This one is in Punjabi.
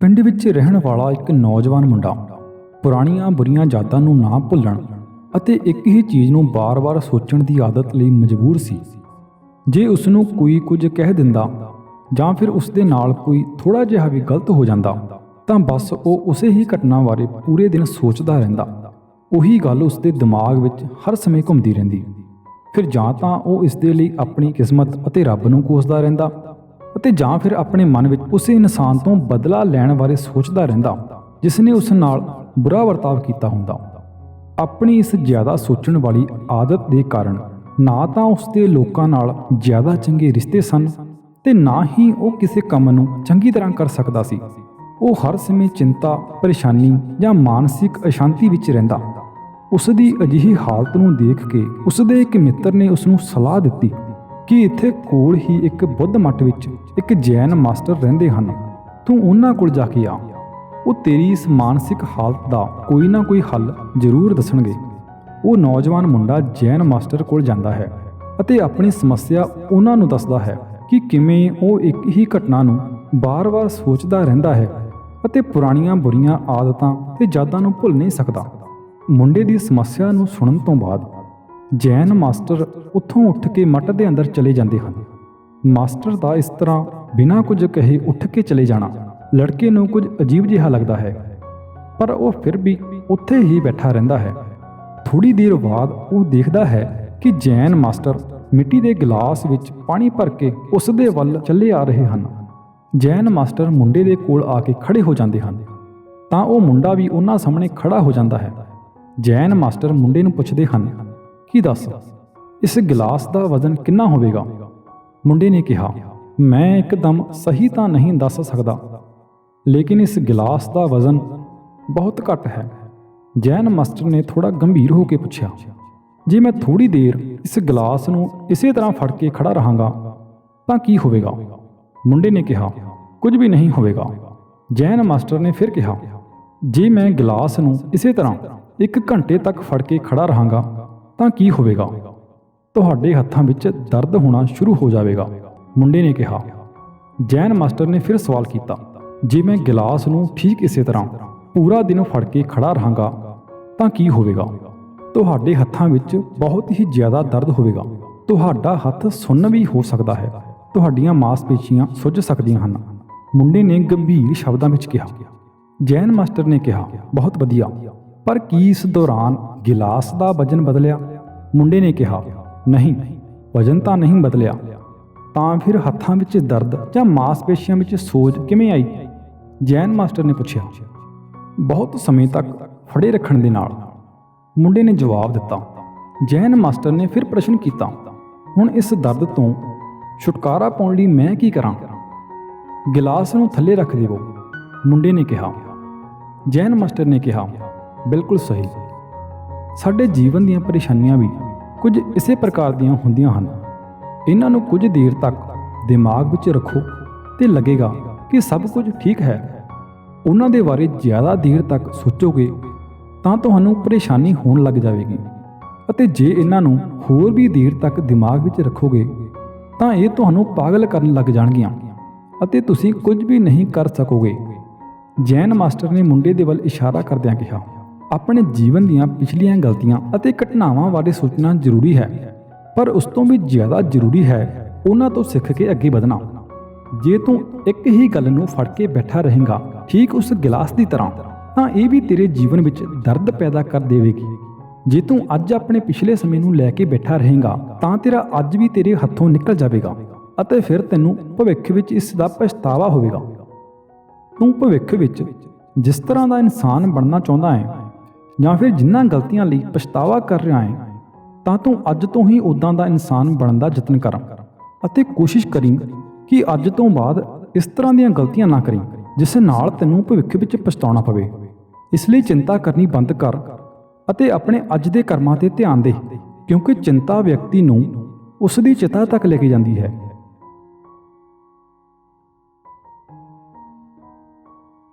ਪਿੰਡ ਵਿੱਚ ਰਹਿਣ ਵਾਲਾ ਇੱਕ ਨੌਜਵਾਨ ਮੁੰਡਾ ਪੁਰਾਣੀਆਂ ਬੁਰੀਆਂ ਯਾਦਾਂ ਨੂੰ ਨਾ ਭੁੱਲਣ ਅਤੇ ਇੱਕ ਹੀ ਚੀਜ਼ ਨੂੰ ਬਾਰ-ਬਾਰ ਸੋਚਣ ਦੀ ਆਦਤ ਲਈ ਮਜਬੂਰ ਸੀ। ਜੇ ਉਸ ਨੂੰ ਕੋਈ ਕੁਝ ਕਹਿ ਦਿੰਦਾ ਜਾਂ ਫਿਰ ਉਸ ਦੇ ਨਾਲ ਕੋਈ ਥੋੜਾ ਜਿਹਾ ਵੀ ਗਲਤ ਹੋ ਜਾਂਦਾ ਤਾਂ ਬਸ ਉਹ ਉਸੇ ਹੀ ਘਟਨਾ ਬਾਰੇ ਪੂਰੇ ਦਿਨ ਸੋਚਦਾ ਰਹਿੰਦਾ। ਉਹੀ ਗੱਲ ਉਸ ਦੇ ਦਿਮਾਗ ਵਿੱਚ ਹਰ ਸਮੇਂ ਘੁੰਮਦੀ ਰਹਿੰਦੀ। ਫਿਰ ਜਾਂ ਤਾਂ ਉਹ ਇਸ ਦੇ ਲਈ ਆਪਣੀ ਕਿਸਮਤ ਅਤੇ ਰੱਬ ਨੂੰ ਕੋਸਦਾ ਰਹਿੰਦਾ ਅਤੇ ਜਾਂ ਫਿਰ ਆਪਣੇ ਮਨ ਵਿੱਚ ਉਸੇ ਇਨਸਾਨ ਤੋਂ ਬਦਲਾ ਲੈਣ ਬਾਰੇ ਸੋਚਦਾ ਰਹਿੰਦਾ, ਜਿਸ ਨੇ ਉਸ ਨਾਲ ਬੁਰਾ ਵਰਤਾਵ ਕੀਤਾ ਹੁੰਦਾ। ਆਪਣੀ ਇਸ ਜ਼ਿਆਦਾ ਸੋਚਣ ਵਾਲੀ ਆਦਤ ਦੇ ਕਾਰਨ ਨਾ ਤਾਂ ਉਸ ਦੇ ਲੋਕਾਂ ਨਾਲ ਜ਼ਿਆਦਾ ਚੰਗੇ ਰਿਸ਼ਤੇ ਸਨ ਤੇ ਨਾ ਹੀ ਉਹ ਕਿਸੇ ਕੰਮ ਨੂੰ ਚੰਗੀ ਤਰ੍ਹਾਂ ਕਰ ਸਕਦਾ ਸੀ। ਉਹ ਹਰ ਸਮੇਂ ਚਿੰਤਾ, ਪਰੇਸ਼ਾਨੀ ਜਾਂ ਮਾਨਸਿਕ ਅਸ਼ਾਂਤੀ ਵਿੱਚ ਰਹਿੰਦਾ। ਉਸ ਦੀ ਅਜਿਹੀ ਹਾਲਤ ਨੂੰ ਦੇਖ ਕੇ ਉਸ ਦੇ ਇੱਕ ਮਿੱਤਰ ਨੇ ਉਸ ਨੂੰ ਸਲਾਹ ਦਿੱਤੀ ਕਿ ਇੱਥੇ ਕੋਲ ਹੀ ਇੱਕ ਬੁੱਧ ਮੱਠ ਵਿੱਚ ਇੱਕ ਜੈਨ ਮਾਸਟਰ ਰਹਿੰਦੇ ਹਨ। ਤੂੰ ਉਹਨਾਂ ਕੋਲ ਜਾ ਕੇ ਆ। ਉਹ ਤੇਰੀ ਇਸ ਮਾਨਸਿਕ ਹਾਲਤ ਦਾ ਕੋਈ ਨਾ ਕੋਈ ਹੱਲ ਜ਼ਰੂਰ ਦੱਸਣਗੇ। ਉਹ ਨੌਜਵਾਨ ਮੁੰਡਾ ਜੈਨ ਮਾਸਟਰ ਕੋਲ ਜਾਂਦਾ ਹੈ ਅਤੇ ਆਪਣੀ ਸਮੱਸਿਆ ਉਹਨਾਂ ਨੂੰ ਦੱਸਦਾ ਹੈ ਕਿ ਕਿਵੇਂ ਉਹ ਇੱਕ ਹੀ ਘਟਨਾ ਨੂੰ ਬਾਰ-ਬਾਰ ਸੋਚਦਾ ਰਹਿੰਦਾ ਹੈ ਅਤੇ ਪੁਰਾਣੀਆਂ ਬੁਰੀਆਂ ਆਦਤਾਂ ਤੇ ਯਾਦਾਂ ਨੂੰ ਭੁੱਲ ਨਹੀਂ ਸਕਦਾ। ਮੁੰਡੇ ਦੀ ਸਮੱਸਿਆ ਨੂੰ ਸੁਣਨ ਤੋਂ ਬਾਅਦ ਜੈਨ ਮਾਸਟਰ ਉੱਥੋਂ ਉੱਠ ਕੇ ਮੱਟ ਦੇ ਅੰਦਰ ਚਲੇ ਜਾਂਦੇ ਹਨ। ਮਾਸਟਰ ਦਾ ਇਸ ਤਰ੍ਹਾਂ ਬਿਨਾਂ ਕੁਝ ਕਹੇ ਉੱਠ ਕੇ ਚਲੇ ਜਾਣਾ ਲੜਕੇ ਨੂੰ ਕੁਝ ਅਜੀਬ ਜਿਹਾ ਲੱਗਦਾ ਹੈ। ਪਰ ਉਹ ਫਿਰ ਵੀ ਉੱਥੇ ਹੀ ਬੈਠਾ ਰਹਿੰਦਾ ਹੈ। ਥੋੜੀ ਦੇਰ ਬਾਅਦ ਉਹ ਦੇਖਦਾ ਹੈ ਕਿ ਜੈਨ ਮਾਸਟਰ ਮਿੱਟੀ ਦੇ ਗਲਾਸ ਵਿੱਚ ਪਾਣੀ ਭਰ ਕੇ ਉਸ ਦੇ ਵੱਲ ਚੱਲੇ ਆ ਰਹੇ ਹਨ। ਜੈਨ ਮਾਸਟਰ ਮੁੰਡੇ ਦੇ ਕੋਲ ਆ ਕੇ ਖੜੇ ਹੋ ਜਾਂਦੇ ਹਨ। ਤਾਂ ਉਹ ਮੁੰਡਾ ਵੀ ਉਹਨਾਂ ਸਾਹਮਣੇ ਖੜਾ ਹੋ ਜਾਂਦਾ ਹੈ। ਜੈਨ ਮਾਸਟਰ ਮੁੰਡੇ ਨੂੰ ਪੁੱਛਦੇ ਹਨ ਕੀ ਦੱਸ? ਇਸ ਗਲਾਸ ਦਾ ਵਜ਼ਨ ਕਿੰਨਾ ਹੋਵੇਗਾ? ਮੁੰਡੇ ਨੇ ਕਿਹਾ, ਮੈਂ ਇੱਕਦਮ ਸਹੀ ਤਾਂ ਨਹੀਂ ਦੱਸ ਸਕਦਾ, ਲੇਕਿਨ ਇਸ ਗਲਾਸ ਦਾ ਵਜ਼ਨ ਬਹੁਤ ਘੱਟ ਹੈ। ਜੈਨ ਮਾਸਟਰ ਨੇ ਥੋੜਾ ਗੰਭੀਰ ਹੋ ਕੇ ਪੁੱਛਿਆ, ਜੇ ਮੈਂ ਥੋੜੀ ਦੇਰ ਇਸ ਗਲਾਸ ਨੂੰ ਇਸੇ ਤਰ੍ਹਾਂ ਫੜ ਕੇ ਖੜਾ ਰਹਾਂਗਾ, ਤਾਂ ਕੀ ਹੋਵੇਗਾ? ਮੁੰਡੇ ਨੇ ਕਿਹਾ, ਕੁਝ ਵੀ ਨਹੀਂ ਹੋਵੇਗਾ। ਜੈਨ ਮਾਸਟਰ ਨੇ ਫਿਰ ਕਿਹਾ, ਜੇ ਮੈਂ ਗਲਾਸ ਨੂੰ ਇਸੇ ਤਰ੍ਹਾਂ ਇੱਕ ਘੰਟੇ ਤੱਕ ਫੜ ਕੇ ਖੜਾ ਰਹਾਂਗਾ ਤਾਂ ਕੀ ਹੋਵੇਗਾ? ਤੁਹਾਡੇ ਹੱਥਾਂ ਵਿੱਚ ਦਰਦ ਹੋਣਾ ਸ਼ੁਰੂ ਹੋ ਜਾਵੇਗਾ। ਮੁੰਡੇ ਨੇ ਕਿਹਾ, ਜੈਨ ਮਾਸਟਰ ਨੇ ਫਿਰ ਸਵਾਲ ਕੀਤਾ, ਜੇ ਮੈਂ ਗਲਾਸ ਨੂੰ ਠੀਕ ਇਸੇ ਤਰ੍ਹਾਂ ਪੂਰਾ ਦਿਨ ਫੜ ਕੇ ਖੜਾ ਰਹਾਂਗਾ, ਤਾਂ ਕੀ ਹੋਵੇਗਾ? ਤੁਹਾਡੇ ਹੱਥਾਂ ਵਿੱਚ ਬਹੁਤ ਹੀ ਜ਼ਿਆਦਾ ਦਰਦ ਹੋਵੇਗਾ। ਤੁਹਾਡਾ ਹੱਥ ਸੁੰਨ ਵੀ ਹੋ ਸਕਦਾ ਹੈ। ਤੁਹਾਡੀਆਂ ਮਾਸਪੇਸ਼ੀਆਂ ਸੁੱਜ ਸਕਦੀਆਂ ਹਨ। ਮੁੰਡੇ ਨੇ ਗੰਭੀਰ ਸ਼ਬਦਾਂ ਵਿੱਚ ਕਿਹਾ, ਜੈਨ ਮਾਸਟਰ ਨੇ ਕਿਹਾ, ਬਹੁਤ ਵਧੀਆ, ਪਰ ਕੀ ਇਸ ਦੌਰਾਨ ਗਿਲਾਸ ਦਾ ਵਜਨ ਬਦਲਿਆ? ਮੁੰਡੇ ਨੇ ਕਿਹਾ, ਨਹੀਂ, ਵਜਨ ਤਾਂ ਨਹੀਂ ਬਦਲਿਆ। ਤਾਂ ਫਿਰ ਹੱਥਾਂ ਵਿੱਚ ਦਰਦ ਜਾਂ ਮਾਸਪੇਸ਼ੀਆਂ ਵਿੱਚ ਸੋਜ ਕਿਵੇਂ ਆਈ? ਜੈਨ ਮਾਸਟਰ ਨੇ ਪੁੱਛਿਆ, ਬਹੁਤ ਸਮੇਂ ਤੱਕ ਫੜੇ ਰੱਖਣ ਦੇ ਨਾਲ। ਮੁੰਡੇ ਨੇ ਜਵਾਬ ਦਿੱਤਾ, ਜੈਨ ਮਾਸਟਰ ਨੇ ਫਿਰ ਪ੍ਰਸ਼ਨ ਕੀਤਾ, ਹੁਣ ਇਸ ਦਰਦ ਤੋਂ ਛੁਟਕਾਰਾ ਪਾਉਣ ਲਈ ਮੈਂ ਕੀ ਕਰਾਂ? ਗਿਲਾਸ ਨੂੰ ਥੱਲੇ ਰੱਖ ਦੇਵੋ। ਮੁੰਡੇ ਨੇ ਕਿਹਾ, ਜੈਨ ਮਾਸਟਰ ਨੇ ਕਿਹਾ, ਬਿਲਕੁਲ ਸਹੀ। ਸਾਡੇ ਜੀਵਨ ਦੀਆਂ ਪਰੇਸ਼ਾਨੀਆਂ ਵੀ ਕੁਝ ਇਸੇ ਪ੍ਰਕਾਰ ਦੀਆਂ ਹੁੰਦੀਆਂ ਹਨ। ਇਹਨਾਂ ਨੂੰ ਕੁਝ ਦੇਰ ਤੱਕ ਦਿਮਾਗ ਵਿੱਚ ਰੱਖੋ ਤੇ ਲੱਗੇਗਾ ਕਿ ਸਭ ਕੁਝ ਠੀਕ ਹੈ। ਉਹਨਾਂ ਦੇ ਬਾਰੇ ਜ਼ਿਆਦਾ ਦੇਰ ਤੱਕ ਸੋਚੋਗੇ ਤਾਂ ਤੁਹਾਨੂੰ ਪਰੇਸ਼ਾਨੀ ਹੋਣ ਲੱਗ ਜਾਵੇਗੀ। ਅਤੇ ਜੇ ਇਹਨਾਂ ਨੂੰ ਹੋਰ ਵੀ ਦੇਰ ਤੱਕ ਦਿਮਾਗ ਵਿੱਚ ਰੱਖੋਗੇ ਤਾਂ ਇਹ ਤੁਹਾਨੂੰ ਪਾਗਲ ਕਰਨ ਲੱਗ ਜਾਣਗੀਆਂ ਅਤੇ ਤੁਸੀਂ ਕੁਝ ਵੀ ਨਹੀਂ ਕਰ ਸਕੋਗੇ। ਜੈਨ ਮਾਸਟਰ ਨੇ ਮੁੰਡੇ ਦੇ ਵੱਲ ਇਸ਼ਾਰਾ ਕਰਦਿਆਂ ਕਿਹਾ ਆਪਣੇ ਜੀਵਨ ਦੀਆਂ ਪਿਛਲੀਆਂ ਗਲਤੀਆਂ ਅਤੇ ਘਟਨਾਵਾਂ ਬਾਰੇ ਸੋਚਣਾ ਜ਼ਰੂਰੀ ਹੈ। ਪਰ ਉਸ ਤੋਂ ਵੀ ਜ਼ਿਆਦਾ ਜ਼ਰੂਰੀ ਹੈ ਉਹਨਾਂ ਤੋਂ ਸਿੱਖ ਕੇ ਅੱਗੇ ਵਧਣਾ। ਜੇ ਤੂੰ ਇੱਕ ਹੀ ਗੱਲ ਨੂੰ ਫੜ ਕੇ ਬੈਠਾ ਰਹੇਗਾ ਠੀਕ ਉਸ ਗਿਲਾਸ ਦੀ ਤਰ੍ਹਾਂ, ਤਾਂ ਇਹ ਵੀ ਤੇਰੇ ਜੀਵਨ ਵਿੱਚ ਦਰਦ ਪੈਦਾ ਕਰ ਦੇਵੇਗੀ। ਜੇ ਤੂੰ ਅੱਜ ਆਪਣੇ ਪਿਛਲੇ ਸਮੇਂ ਨੂੰ ਲੈ ਕੇ ਬੈਠਾ ਰਹੇਗਾ, ਤਾਂ ਤੇਰਾ ਅੱਜ ਵੀ ਤੇਰੇ ਹੱਥੋਂ ਨਿਕਲ ਜਾਵੇਗਾ ਅਤੇ ਫਿਰ ਤੈਨੂੰ ਭਵਿੱਖ ਵਿੱਚ ਇਸ ਦਾ ਪਛਤਾਵਾ ਹੋਵੇਗਾ। ਤੂੰ ਭਵਿੱਖ ਵਿੱਚ ਜਿਸ ਤਰ੍ਹਾਂ ਦਾ ਇਨਸਾਨ ਬਣਨਾ ਚਾਹੁੰਦਾ ਹੈ ਜਾਂ ਫਿਰ ਜਿਨ੍ਹਾਂ ਗਲਤੀਆਂ ਲਈ ਪਛਤਾਵਾ ਕਰ ਰਿਹਾ ਹੈ, ਤਾਂ ਤੂੰ ਅੱਜ ਤੋਂ ਹੀ ਉਦਾਂ ਦਾ ਇਨਸਾਨ ਬਣਨ ਦਾ ਯਤਨ ਕਰ ਅਤੇ ਕੋਸ਼ਿਸ਼ ਕਰੀ ਕਿ ਅੱਜ ਤੋਂ ਬਾਅਦ ਇਸ ਤਰ੍ਹਾਂ ਦੀਆਂ ਗਲਤੀਆਂ ਨਾ ਕਰੀ, ਜਿਸ ਨਾਲ ਤੈਨੂੰ ਭਵਿੱਖ ਵਿੱਚ ਪਛਤਾਉਣਾ ਪਵੇ। ਇਸ ਲਈ ਚਿੰਤਾ ਕਰਨੀ ਬੰਦ ਕਰ ਅਤੇ ਆਪਣੇ ਅੱਜ ਦੇ ਕਰਮਾਂ ਤੇ ਧਿਆਨ ਦੇ, ਕਿਉਂਕਿ ਚਿੰਤਾ ਵਿਅਕਤੀ ਨੂੰ ਉਸ ਦੀ ਚਿਤਾ ਤੱਕ ਲੈ ਕੇ ਜਾਂਦੀ ਹੈ।